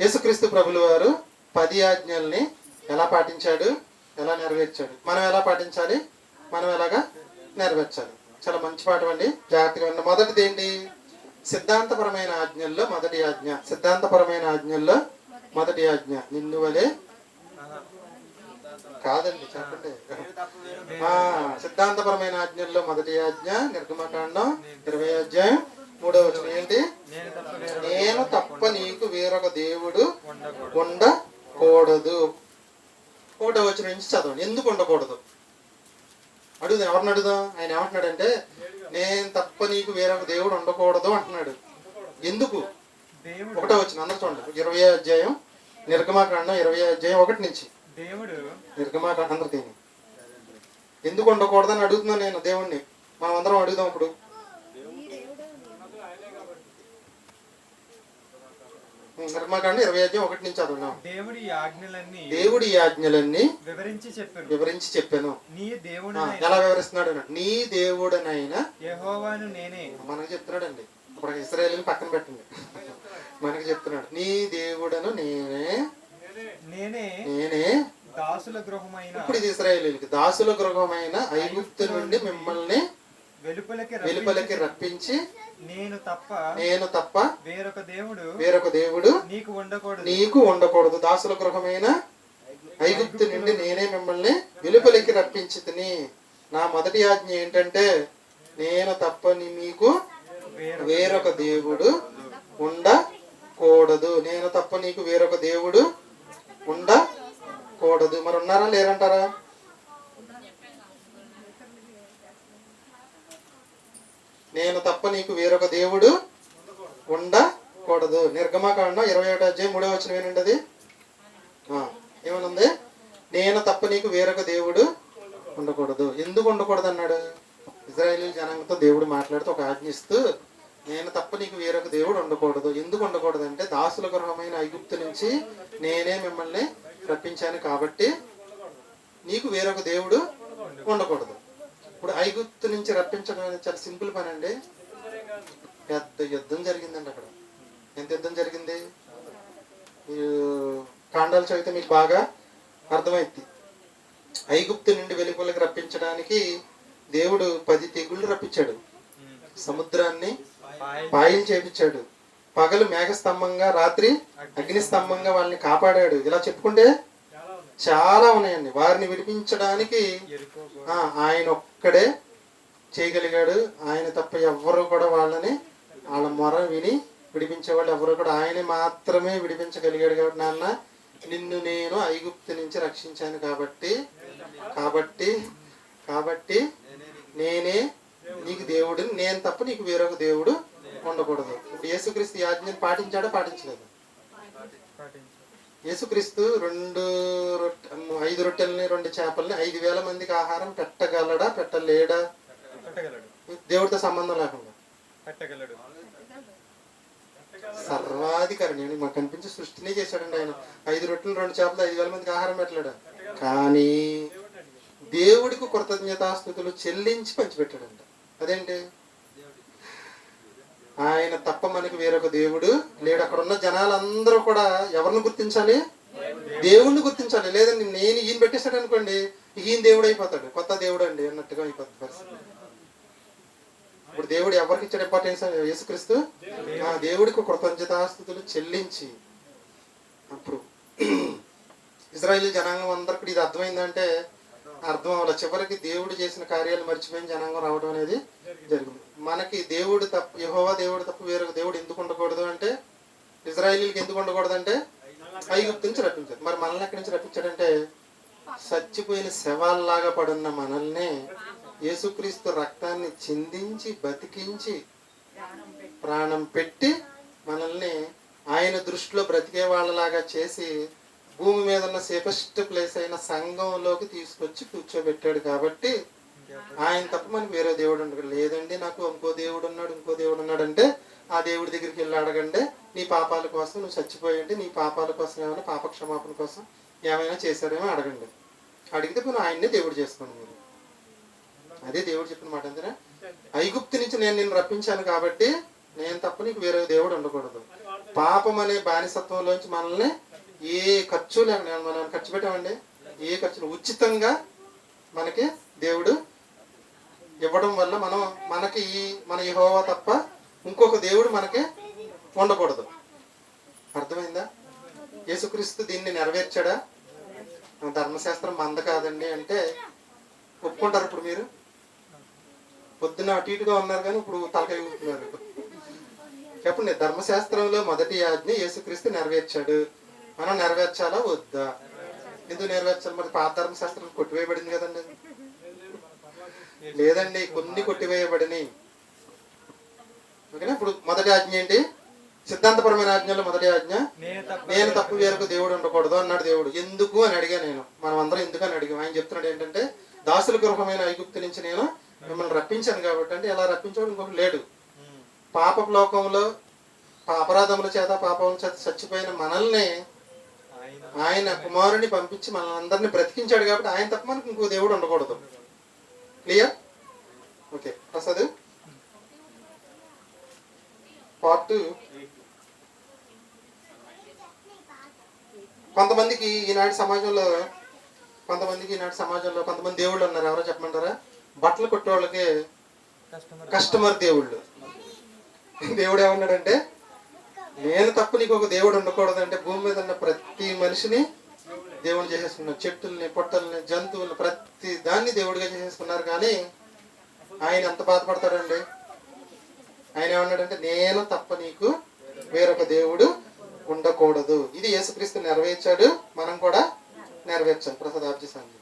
యేసుక్రీస్తు ప్రభులు వారు పది ఆజ్ఞల్ని ఎలా పాటించాడు? ఎలా నెరవేర్చాడు? మనం ఎలా పాటించాలి? మనం ఎలాగా నెరవేర్చాలి? చాలా మంచి పాఠం అండి. జాగ్రత్తగా ఉన్న మొదటిది ఏంటి? సిద్ధాంతపరమైన ఆజ్ఞల్లో మొదటి ఆజ్ఞ. సిద్ధాంతపరమైన ఆజ్ఞల్లో మొదటి ఆజ్ఞ. నిన్ను వలే కాదండి చెప్పండి. సిద్ధాంతపరమైన ఆజ్ఞల్లో మొదటి ఆజ్ఞ నిర్గమకాండం. ఉండకూడదు. అడుగుదాం ఎవరిని అడుగుదాం? ఆయన ఏమంటున్నాడంటే నేను తప్ప నీకు వేరొక దేవుడు ఉండకూడదు అంటున్నాడు. ఎందుకు? ఒకటో వచ్చిన అందరూ చూడండి. ఇరవై అధ్యాయం నిర్గమాకాండం ఇరవై అధ్యాయం ఒకటి నుంచి. దేవుడు నిర్గమాకాండం అందరు తిని. ఎందుకు ఉండకూడదని అడుగుతున్నాను నేను దేవుణ్ణి? మనం అందరం అడుగుదాం ఇప్పుడు. నిర్గమాకాండం ఇరవై అధ్యాయం ఒకటి నుంచి చదువున్నాం దేవుడి ఆజ్ఞలన్నీ దేవుడి ఆజ్ఞలన్నీ వివరించి చెప్పాను. వివరించి చెప్పాను. నీ దేవుడు ఎలా వివరిస్తున్నాడు. నీ దేవుడనైనా యెహోవాను నేనే. మనకు చెప్తున్నాడండి. ఇప్పుడు ఇస్రాయేల్ని పక్కన పెట్టండి. మనకి చెప్తున్నాడు. నీ దేవుడను నేనే నేనే నేనే దాసుల గృహమైన ఇప్పుడు ఇది ఇస్రాయేలీలకి. దాసుల గృహమైన ఐగుప్తు నుండి మిమ్మల్ని వెలుపలకి రప్పించి నేను తప్ప నేను తప్ప వేరొక దేవుడు వేరొక దేవుడు నీకు ఉండకూడదు. నీకు ఉండకూడదు. దాసుల గృహమైన ఐగుప్తు నుండి నేనే మిమ్మల్ని వెలుపలికి రప్పించి నా మొదటి ఆజ్ఞ ఏంటంటే నేను తప్ప నీ మీకు వేరొక దేవుడు ఉండకూడదు. నేను తప్ప నీకు వేరొక దేవుడు ఉండకూడదు. మరి ఉన్నారా లేరంటారా? నేను తప్ప నీకు వేరొక దేవుడు ఉండకూడదు. నిర్గమాకాండం ఇరవై ఒకటి అధ్యాయం మూడో వచ్చిన వినండి అది ఏమనుంది? నేను తప్ప నీకు వేరొక దేవుడు ఉండకూడదు. ఎందుకు ఉండకూడదు అన్నాడు ఇజ్రాయేల్ జనాంగంతో దేవుడు మాట్లాడుతూ ఒక ఆజ్ఞిస్తూ నేను తప్ప నీకు వేరొక దేవుడు ఉండకూడదు. ఎందుకు ఉండకూడదు అంటే దాసుల గృహమైన ఐగుప్తు నుంచి నేనే మిమ్మల్ని రప్పించాను కాబట్టి నీకు వేరొక దేవుడు ఉండకూడదు. నుంచి రప్పించడం అనేది చాలా సింపుల్ పని అండి. పెద్ద యుద్ధం జరిగిందండి అక్కడ. ఎంత యుద్ధం జరిగింది? కాండాలు చదివితే మీకు బాగా అర్థమైంది ఐగుప్తు నుండి వెలుపలకి రప్పించడానికి దేవుడు పది తెగుళ్ళు రప్పించాడు. సముద్రాన్ని పాయలు చేపించాడు. పగలు మేఘస్తంభంగా రాత్రి అగ్ని స్తంభంగా వాళ్ళని కాపాడాడు. ఇలా చెప్పుకుంటే చాలా ఉన్నాయండి. వారిని విడిపించడానికి ఆ, ఆయన ఒక్కడే చేయగలిగాడు. ఆయన తప్ప ఎవ్వరూ కూడా వాళ్ళని వాళ్ళ మొర విని విడిపించేవాళ్ళు ఎవరు కూడా ఆయన మాత్రమే విడిపించగలిగాడు కాబట్టి నాన్న నిన్ను నేను ఐగుప్తు నుంచి రక్షించాను కాబట్టి కాబట్టి కాబట్టి నేనే నీకు దేవుడు నేను తప్ప నీకు వేరొక దేవుడు ఉండకూడదు. ఇప్పుడు యేసుక్రీస్తు యాజ్ఞను పాటించాడో పాటించలేదు? యేసుక్రీస్తు రెండు రొట్టె ఐదు రొట్టెల్ని రెండు చేపల్ని ఐదు వేల మందికి ఆహారం పెట్టగలడా పెట్టలేడా? పెట్టగలడు దేవుడితో సంబంధం లేకుండా. పెట్టగలడు సర్వాధికారి నేను మాకు కనిపించి సృష్టినే చేశాడండి ఆయన. ఐదు రొట్టెలు రెండు చేపలు ఐదు వేల మందికి ఆహారం పెట్టలేడు. కానీ దేవుడికి కృతజ్ఞతాస్థుతులు చెల్లించి పంచిపెట్టాడంట. అదేంటి? ఆయన తప్ప మనకి వేరొక దేవుడు లేడు. అక్కడ ఉన్న జనాలందరూ కూడా ఎవరిని గుర్తించాలి? దేవుణ్ణి గుర్తించాలి. లేదండి నేను ఈయన పెట్టేశాడు అనుకోండి ఈయన దేవుడు అయిపోతాడు. కొత్త దేవుడు అండి అన్నట్టుగా అయిపోతుంది పరిస్థితి. ఇప్పుడు దేవుడు ఎవరికి ఇచ్చాడు ఇంపార్టెన్స్ యేసుక్రీస్తు? ఆ దేవుడికి కృతజ్ఞతాస్థుతులు చెల్లించి. అప్పుడు ఇజ్రాయేల్ జనాంగం అందరికి ఇది అర్థమైందంటే అర్థం అవ్వాలి? చివరికి దేవుడు చేసిన కార్యాలు మర్చిపోయిన జనాంగం రావడం అనేది జరిగింది. మనకి దేవుడు తప్ప యెహోవా దేవుడు తప్ప వేరొక దేవుడు ఎందుకు ఉండకూడదు అంటే ఇజ్రాయేలీలకి ఎందుకు ఉండకూడదు అంటే ఐగుప్తు నుంచి రప్పించారు మరి మనల్ని ఎక్కడి నుంచి రప్పించాడంటే చచ్చిపోయిన శవాల్లాగా పడున్న మనల్ని యేసుక్రీస్తు రక్తాన్ని చిందించి బతికించి ప్రాణం పెట్టి మనల్ని ఆయన దృష్టిలో బ్రతికే వాళ్ళలాగా చేసి భూమి మీద ఉన్న సేఫెస్ట్ ప్లేస్ అయిన సంఘంలోకి తీసుకొచ్చి కూర్చోబెట్టాడు కాబట్టి ఆయన తప్ప మనకు వేరే దేవుడు ఉండడు. లేదండి నాకు ఇంకో దేవుడు ఉన్నాడు ఇంకో దేవుడు ఉన్నాడు అంటే ఆ దేవుడి దగ్గరికి వెళ్ళి అడగండి. నీ పాపాల కోసం నువ్వు చచ్చిపోయి ఉంటే నీ పాపాల కోసం ఏమైనా పాప క్షమాపణ కోసం ఏమైనా చేశారేమో అడగండి. అడిగితే పోనీ ఆయన్నే దేవుడు చేసుకోండి మీరు అదే దేవుడు చెప్పిన మాట అంతేనా? ఐగుప్తి నుంచి నేను నిన్ను రప్పించాను కాబట్టి నేను తప్ప నీకు వేరే దేవుడు ఉండకూడదు. పాపం అనే బానిసత్వంలోంచి మనల్ని ఏ ఖర్చు లేకుండా మనం ఖర్చు పెట్టామండి? ఏ ఖర్చు ఉచితంగా మనకి దేవుడు ఇవ్వడం వల్ల మనం మనకి ఈ మన యహోవా తప్ప ఇంకొక దేవుడు మనకి ఉండకూడదు. అర్థమైందా? యేసుక్రీస్తు దీన్ని నెరవేర్చాడా? ధర్మశాస్త్రం మంద కాదండి అంటే ఒప్పుకుంటారు ఇప్పుడు మీరు? పొద్దున అటు ఇటుగా ఉన్నారు కానీ ఇప్పుడు తలకాయ ఊపుతున్నారు. చెప్పండి ధర్మశాస్త్రంలో మొదటి ఆజ్ఞ యేసుక్రీస్తు నెరవేర్చాడు. మనం నెరవేర్చాలా వద్దా? ఎందుకు నెరవేర్చాలి? మరి పాత ధర్మశాస్త్రం కొట్టివేయబడింది కదండి. లేదండి కొన్ని కొట్టివేయబడినాయి. ఓకేనా? ఇప్పుడు మొదటి ఆజ్ఞ ఏంటి? సిద్ధాంతపరమైన ఆజ్ఞలో మొదటి ఆజ్ఞ నేను తప్ప నేను తప్పు వేరకు దేవుడు ఉండకూడదు అన్నాడు దేవుడు. ఎందుకు అని అడిగా నేను. మనం అందరం ఎందుకు అని అడిగాం. ఆయన చెప్తున్నాడు ఏంటంటే దాసుల గృహమైన ఐగుప్తు నుంచి నేను మిమ్మల్ని రప్పించాను కాబట్టి అంటే ఎలా రప్పించాడు ఇంకొక లేడు. పాప లోకంలో అపరాధముల చేత పాపముల చేత చచ్చిపోయిన మనల్ని ఆయన. ఆయన కుమారుని పంపించి మనల్ని అందరినీ బ్రతికించాడు కాబట్టి ఆయన తప్ప మనకు ఇంకో దేవుడు ఉండకూడదు. Clear okay Prasad. పార్ట్ కొంతమందికి ఈనాటి సమాజంలో కొంతమందికి ఈనాటి సమాజంలో కొంతమంది దేవుళ్ళు ఉన్నారు. ఎవరో చెప్పమంటారా? బట్టలు కొట్టేవాళ్ళకి కస్టమర్ కస్టమర్ దేవుళ్ళు. దేవుడు ఏమన్నాడంటే నేను తప్ప నీకు ఒక దేవుడు ఉండకూడదు అంటే భూమి మీద ఉన్న ప్రతి మనిషిని దేవుడు చేసేసుకున్నారు చెట్టుల్ని పొట్టల్ని జంతువుల్ని ప్రతి దాన్ని దేవుడిగా చేసేసుకున్నారు కానీ ఆయన ఎంత బాధపడతాడండి? ఆయన ఏమన్నాడంటే నేను తప్ప నీకు వేరొక దేవుడు ఉండకూడదు. ఇది యేసుక్రీస్తు నెరవేర్చాడు. మనం కూడా నెరవేర్చాలి. ప్రసాద్ సంఘం